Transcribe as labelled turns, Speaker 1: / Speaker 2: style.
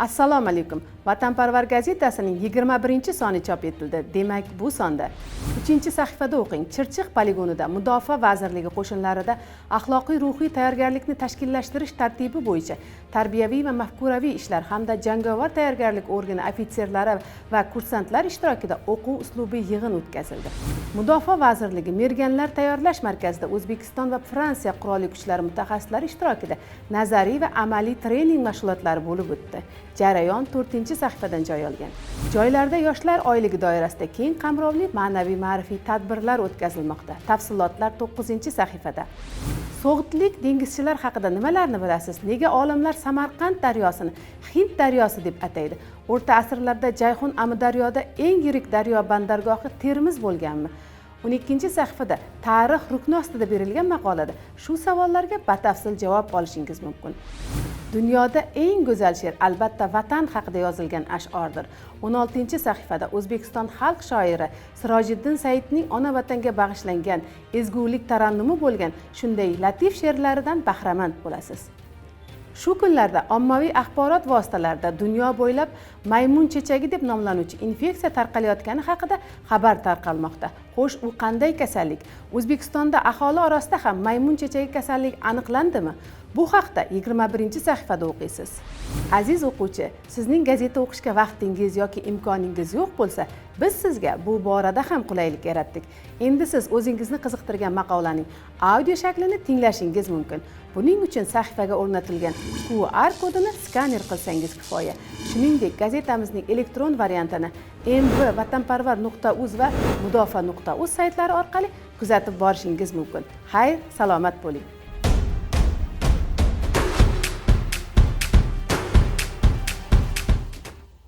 Speaker 1: assalomu alaykum. Vatanparvar gazetasining yigirma birinchi soni chop etildi. Demak bu sonda uchinchi sahifada o'qing. Chirchiq poligonida mudofaa vazirligi qo'shinlarida axloqiy ruhiy tayyorgarlikni tashkillashtirish tartibi bo'yicha tarbiyaviy va mafkuraviy ishlar hamda jangovar tayyorgarlik organi ofitserlari va kursantlar ishtirokida o'quv uslubiy yig'in o'tkazildi. Mudofaa vazirligi merganlar tayyorlash markazida o'zbekiston va fransiya qurolli kuchlari mutaxassislari ishtirokida nazariy va amaliy trening mashg'ulotlari bo'lib o'tdi. Jarayon to'rtinchi sahifadan joy olgan. Joylarda yoshlar oyligi doirasida keng qamrovli ma'naviy ma'rifiy tadbirlar o'tkazilmoqda. Tafsilotlar to'qqizinchi sahifada. So'g'itlik dengizchilar haqida nimalarni bilasiz? Nega olimlar samarqand daryosini hind daryosi deb ataydi? O'rta asrlarda jayhun amudaryoda eng yirik daryo bandargohi termiz bo'lganmi? O'n ikkinchi sahifada tarix rukni ostida berilgan maqolada shu savollarga batafsil javob olishingiz mumkin. Dunyoda eng go'zal she'r albatta vatan haqida yozilgan ash'ordir. O'n oltinchi sahifada o'zbekiston xalq shoiri sirojiddin saidning ona vatanga bag'ishlangan ezgulik tarannumi bo'lgan shunday latif she'rlaridan bahramand bo'lasiz. Shu kunlarda ommaviy axborot vositalarida dunyo bo'ylab maymun chechagi deb nomlanuvchi infeksiya tarqalayotgani haqida xabar tarqalmoqda. Xo'sh u qanday kasallik? O'zbekistonda aholi orasida ham maymun chechagi kasalligi aniqlandimi? Bu haqda yigirma birinchi sahifada o'qiysiz. Aziz o'quvchi sizning gazeta o'qishga vaqtingiz yoki imkoningiz yo'q bo'lsa biz sizga bu borada ham qulaylik yaratdik. Endi siz o'zingizni qiziqtirgan maqolaning audio shaklini tinglashingiz mumkin. Buning uchun sahifaga o'rnatilgan qr kodini skaner qilsangiz kifoya. Shuningdek gazetamizning elektron variantini mv vatanparvar nuqta uz va mudofaa nuqta uz saytlari orqali kuzatib borishingiz mumkin. Xayr salomat bo'ling!